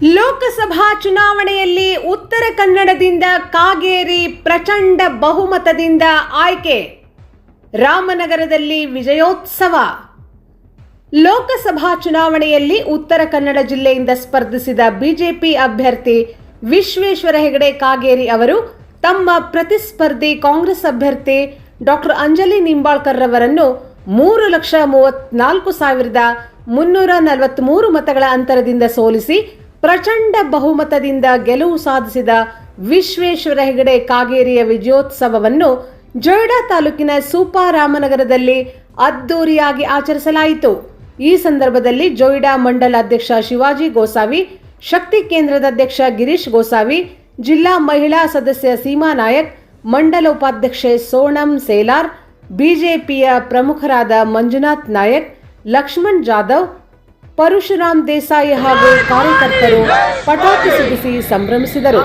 ಲೋಕಸಭಾ ಚುನಾವಣೆಯಲ್ಲಿ ಉತ್ತರ ಕನ್ನಡದಿಂದ ಕಾಗೇರಿ ಪ್ರಚಂಡ ಬಹುಮತದಿಂದ ಆಯ್ಕೆ. ರಾಮನಗರದಲ್ಲಿ ವಿಜಯೋತ್ಸವ. ಲೋಕಸಭಾ ಚುನಾವಣೆಯಲ್ಲಿ ಉತ್ತರ ಕನ್ನಡ ಜಿಲ್ಲೆಯಿಂದ ಸ್ಪರ್ಧಿಸಿದ ಬಿಜೆಪಿ ಅಭ್ಯರ್ಥಿ ವಿಶ್ವೇಶ್ವರ ಹೆಗಡೆ ಕಾಗೇರಿ ಅವರು ತಮ್ಮ ಪ್ರತಿಸ್ಪರ್ಧಿ ಕಾಂಗ್ರೆಸ್ ಅಭ್ಯರ್ಥಿ ಡಾಕ್ಟರ್ ಅಂಜಲಿ ನಿಂಬಾಳ್ಕರ್ ರವರನ್ನು ಮೂರು ಲಕ್ಷ ಮೂವತ್ನಾಲ್ಕು ಸಾವಿರದ ಮುನ್ನೂರ ನಲವತ್ಮೂರು ಮತಗಳ ಅಂತರದಿಂದ ಸೋಲಿಸಿ ಪ್ರಚಂಡ ಬಹುಮತದಿಂದ ಗೆಲುವು ಸಾಧಿಸಿದ ವಿಶ್ವೇಶ್ವರ ಹೆಗಡೆ ಕಾಗೇರಿಯ ವಿಜಯೋತ್ಸವವನ್ನು ಜೊಯ್ಡಾ ತಾಲೂಕಿನ ಸೂಪಾರಾಮನಗರದಲ್ಲಿ ಅದ್ದೂರಿಯಾಗಿ ಆಚರಿಸಲಾಯಿತು. ಈ ಸಂದರ್ಭದಲ್ಲಿ ಜೊಯ್ಡಾ ಮಂಡಲ ಅಧ್ಯಕ್ಷ ಶಿವಾಜಿ ಗೋಸಾವಿ, ಶಕ್ತಿ ಕೇಂದ್ರದ ಅಧ್ಯಕ್ಷ ಗಿರೀಶ್ ಗೋಸಾವಿ, ಜಿಲ್ಲಾ ಮಹಿಳಾ ಸದಸ್ಯ ಸೀಮಾ ನಾಯಕ್, ಮಂಡಲ ಉಪಾಧ್ಯಕ್ಷೆ ಸೋಣಂ ಸೇಲಾರ್, ಬಿಜೆಪಿಯ ಪ್ರಮುಖರಾದ ಮಂಜುನಾಥ್ ನಾಯಕ್, ಲಕ್ಷ್ಮಣ್ ಜಾಧವ್ ಪರಶುರಾಮ್ ದೇಸಾಯಿ ಹಾಗೂ ಕಾರ್ಯಕರ್ತರು ಪಟಾಕಿ ಸಿಡಿಸಿ ಸಂಭ್ರಮಿಸಿದರು.